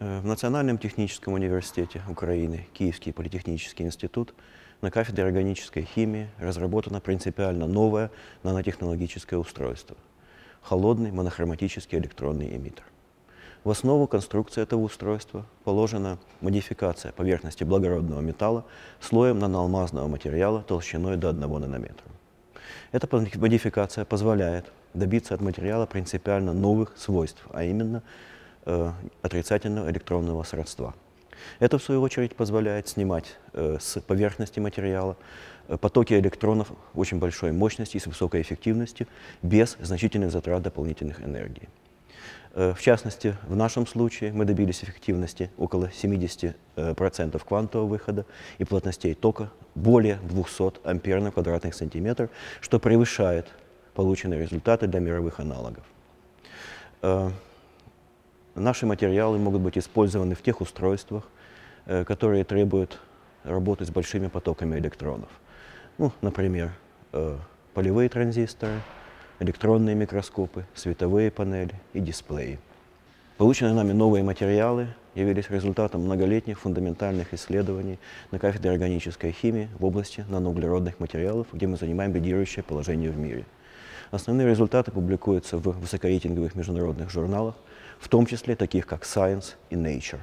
Э, В Национальном техническом университете Украины, Киевский политехнический институт, на кафедре органической химии разработано принципиально новое нанотехнологическое устройство – холодный монохроматический электронный эмиттер. В основу конструкции этого устройства положена модификация поверхности благородного металла слоем наноалмазного материала толщиной до 1 нанометра. Эта модификация позволяет добиться от материала принципиально новых свойств, а именно э, отрицательного электронного сродства. Это, в свою очередь, позволяет снимать э, с поверхности материала э, потоки электронов очень большой мощности и с высокой эффективностью без значительных затрат дополнительных энергий. В частности, в нашем случае мы добились эффективности около 70% э, процентов квантового выхода и плотностей тока более 200 ампер на квадратный сантиметр, что превышает полученные результаты для мировых аналогов. Наши материалы могут быть использованы в тех устройствах, э, которые требуют работы с большими потоками электронов. Ну, например, э, полевые транзисторы, электронные микроскопы, световые панели и дисплеи. Полученные нами новые материалы явились результатом многолетних фундаментальных исследований на кафедре органической химии в области наноуглеродных материалов, где мы занимаем лидирующее положение в мире. Основные результаты публикуются в высокорейтинговых международных журналах, в том числе таких как Science и Nature.